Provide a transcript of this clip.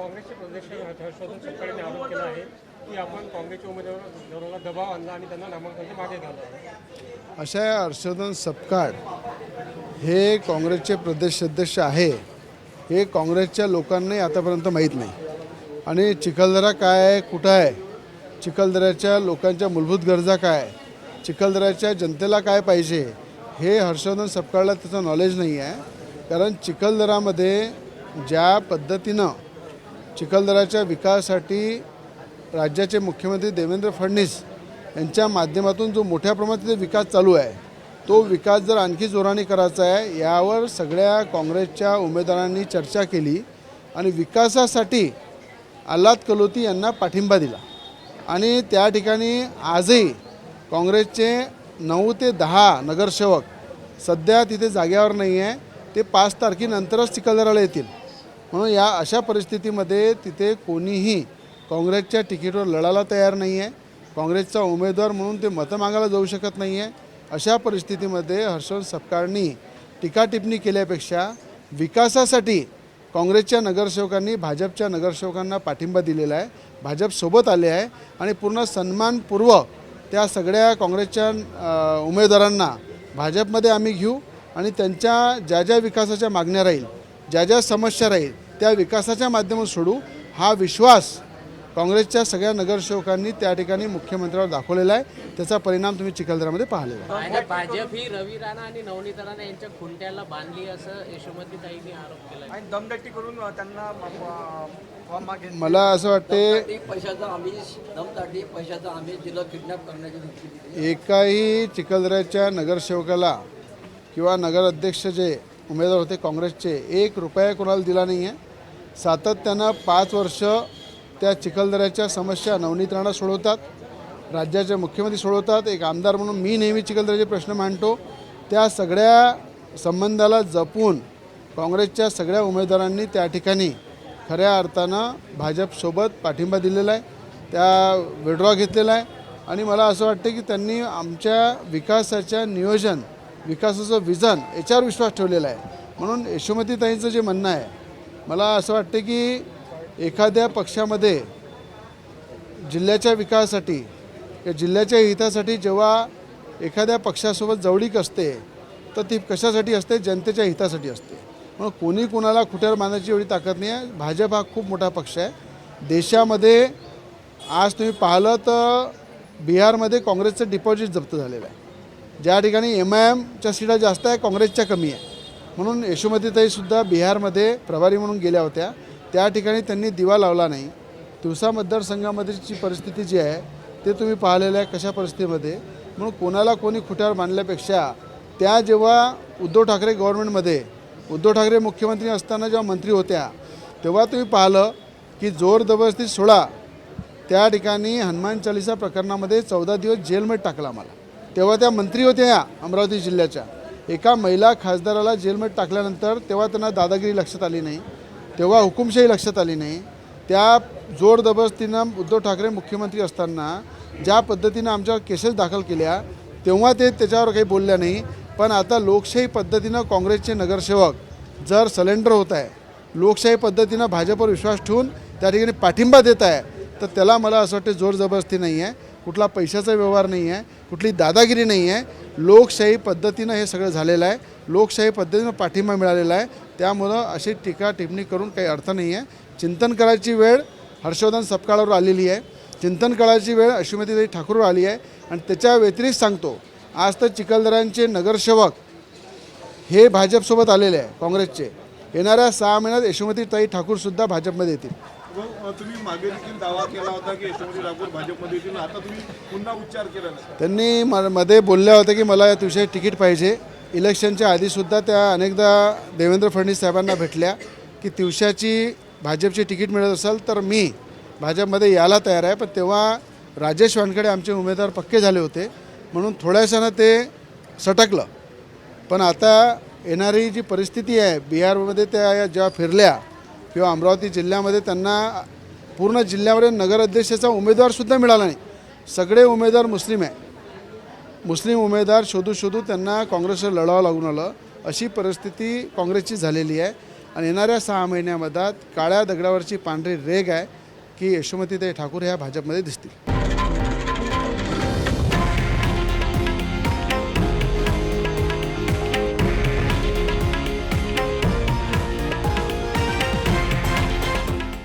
काँग्रेसचे प्रदेशाध्यक्ष हर्षवर्धन सत्तारांनी आरोप केला आहे की आपण काँग्रेसच्या उमेदवारांना दबाव आणला आणि त्यांना नामांकन मागे घालवलं अशा हर्षवर्धन सपकाळ हे काँग्रेसचे प्रदेश अध्यक्ष आहे हे काँग्रेसच्या लोकांनाही आतापर्यंत माहीत नाही. आणि चिखलदरा काय आहे कुठं आहे? चिखलदऱ्याच्या लोकांच्या मूलभूत गरजा काय चिखलदऱ्याच्या जनतेला काय पाहिजे? हे हर्षवर्धन सपकाळला त्याचं नॉलेज नाही आहे. कारण चिखलदरामध्ये ज्या पद्धतीनं चिखलदराच्या विकासासाठी राज्याचे मुख्यमंत्री देवेंद्र फडणवीस यांच्या माध्यमातून जो मोठ्या प्रमाणात तिथे विकास चालू आहे तो विकास जर आणखी जोराने करायचा आहे यावर सगळ्या काँग्रेसच्या उमेदवारांनी चर्चा केली आणि विकासासाठी आल्हाद कलोती यांना पाठिंबा दिला. आणि त्या ठिकाणी आजही काँग्रेसचे नऊ ते दहा नगरसेवक सध्या तिथे जाग्यावर नाही आहे ते पाच तारखेनंतरच चिखलदराला येतील. म्हणून या अशा परिस्थितीमध्ये तिथे कोणीही काँग्रेसच्या तिकीटवर लढायला तयार नाही आहे. काँग्रेसचा उमेदवार म्हणून ते मतं मागायला जाऊ शकत नाही आहे. अशा परिस्थितीमध्ये हर्षवर्धन सपकाळनी टीका टिप्पणी केल्यापेक्षा विकासासाठी काँग्रेसच्या नगरसेवकांनी भाजपच्या नगरसेवकांना पाठिंबा दिलेला आहे. भाजपसोबत आले आहे आणि पूर्ण सन्मानपूर्वक त्या सगळ्या काँग्रेसच्या उमेदवारांना भाजपमध्ये आम्ही घेऊ आणि त्यांच्या ज्या ज्या विकासाच्या मागण्या राहील ज्या ज्या समस्या राहील त्या विकासाच्या माध्यमातून सोडू हा विश्वास काँग्रेसच्या सगळ्या नगरसेवकांनी त्या ठिकाणी मुख्यमंत्र्यावर दाखवलेला आहे. त्याचा परिणाम तुम्ही चिखलदरामध्ये पाहिलेला आहे. भाजप ही रवी राणा आणि नवनीत राणा यांच्या खुंट्याला बांधली असं यशोमती ताईंनी आरोप केला आणि दमदट्टी करून त्यांना फॉर्म मागे मला असं वाटते दमदाटी पैशाचा आमिष दमदाटी पैशाचा आमिष जिला किडनॅप करण्याची धमकी दिली. एकाही चिखलदऱ्याच्या नगरसेवकाला किंवा नगराध्यक्ष जे उमेदवार होते काँग्रेसचे. एक रुपया कोणाला दिला नाही आहे सातत्यानं पाच वर्ष त्या चिखलदऱ्याच्या समस्या नवनीत राणा सोडवतात. राज्याचे मुख्यमंत्री सोडवतात. एक आमदार म्हणून मी नेहमी चिखलदऱ्याचे प्रश्न मांडतो. त्या सगळ्या संबंधाला जपून काँग्रेसच्या सगळ्या उमेदवारांनी त्या ठिकाणी खऱ्या अर्थानं भाजपसोबत पाठिंबा दिलेला आहे. त्या विड्रॉ घेतलेला आहे. आणि मला असं वाटतं की त्यांनी आमच्या विकासाच्या नियोजन विकासाचं विजन याच्यावर विश्वास ठेवलेला आहे. म्हणून यशोमतीताईंचं जे म्हणणं आहे मला असं वाटतं की एखाद्या पक्षामध्ये जिल्ह्याच्या विकासासाठी या जिल्ह्याच्या हितासाठी जेव्हा एखाद्या पक्षासोबत जवळीक असते तर ती कशासाठी असते? जनतेच्या हितासाठी असते. म्हणून कोणी कोणाला खुट्यावर मानायची एवढी ताकद नाही आहे. भाजप हा खूप मोठा पक्ष आहे. देशामध्ये आज तुम्ही पाहिलं तर बिहारमध्ये काँग्रेसचं डिपॉझिट जप्त झालेलं आहे. ज्या ठिकाणी एम आय एमच्या सीटा जास्त आहे काँग्रेसच्या कमी आहे. म्हणून यशोमतीताईसुद्धा बिहारमध्ये प्रभारी म्हणून गेल्या होत्या. त्या ठिकाणी त्यांनी दिवा लावला नाही. तिवसा मतदारसंघामध्येची परिस्थिती जी आहे ते तुम्ही पाहिलेलं आहे कशा परिस्थितीमध्ये. म्हणून कोणाला कोणी खुट्यावर बांधल्यापेक्षा त्या जेव्हा उद्धव ठाकरे गव्हर्नमेंटमध्ये उद्धव ठाकरे मुख्यमंत्री असताना जेव्हा मंत्री होत्या तेव्हा तुम्ही पाहिलं की जोर जबरदस्ती सोळा त्या ठिकाणी हनुमान चालिसा प्रकरणामध्ये चौदा दिवस जेलमध्ये टाकला मला तेव्हा त्या मंत्री होत्या या अमरावती जिल्ह्याच्या. एका महिला खासदाराला जेलमध्ये टाकल्यानंतर तेव्हा त्यांना दादागिरी लक्षात आली नाही तेव्हा हुकुमशाही लक्षात आली नाही. त्या जोरदबस्तीनं उद्धव ठाकरे मुख्यमंत्री असताना ज्या पद्धतीनं आमच्यावर केसेस दाखल केल्या तेव्हा ते त्याच्यावर काही बोलल्या नाही. पण आता लोकशाही पद्धतीनं काँग्रेसचे नगरसेवक जर सलेंडर होत आहे लोकशाही पद्धतीनं भाजपवर विश्वास ठेवून त्या ठिकाणी पाठिंबा देत आहे तर त्याला मला असं वाटतं जोर जबरदस्ती नाही आहे. कुठला पैशाचा व्यवहार नाही आहे कुठली दादागिरी नाही आहे. लोकशाही पद्धतीनं हे सगळं झालेलं आहे. लोकशाही पद्धतीनं पाठिंबा मिळालेला आहे. त्यामुळं अशी टीका टिप्पणी करून काही अर्थ नाही आहे. चिंतन करायची वेळ हर्षवर्धन सपकाळावर आलेली आहे. चिंतन करायची वेळ अश्वमतीताई ठाकूरवर आली आहे. आणि त्याच्या व्यतिरिक्त सांगतो आज तर चिखलदऱ्यांचे नगरसेवक हे भाजपसोबत आलेले आहे काँग्रेसचे. येणाऱ्या सहा महिन्यात यशोमतीताई ठाकूरसुद्धा भाजपमध्ये येतील. तुम्ही मागे देखील दावा केला होता की ठाकूर भाजपमध्ये येतील. आता तुम्ही पुन्हा उच्चार केला त्यांनी म मध्ये बोलल्या होत्या की मला या दिवशी तिकीट पाहिजे. इलेक्शनच्या आधीसुद्धा त्या अनेकदा देवेंद्र फडणवीस साहेबांना भेटल्या की दिवसाची भाजपची तिकीट मिळत असेल तर मी भाजपमध्ये यायला तयार आहे. पण तेव्हा राजेश वानखेडे आमचे उमेदवार पक्के झाले होते. म्हणून थोड्याशानं ते सटकलं. पण आता येणारी जी परिस्थिती आहे बिहारमध्ये त्या जेव्हा फिरल्या किंवा अमरावती जिल्ह्यामध्ये त्यांना पूर्ण जिल्ह्यामध्ये नगराध्यक्षाचा उमेदवारसुद्धा मिळाला नाही. सगळे उमेदवार मुस्लिम आहे. मुस्लिम उमेदवार शोधू शोधू त्यांना काँग्रेसवर लढावं लागून आलं. अशी परिस्थिती काँग्रेसची झालेली आहे. आणि येणाऱ्या सहा महिन्यामध्ये काळ्या दगडावरची पांढरी रेग आहे की यशोमतीताई ठाकूर ह्या भाजपमध्ये दिसतील.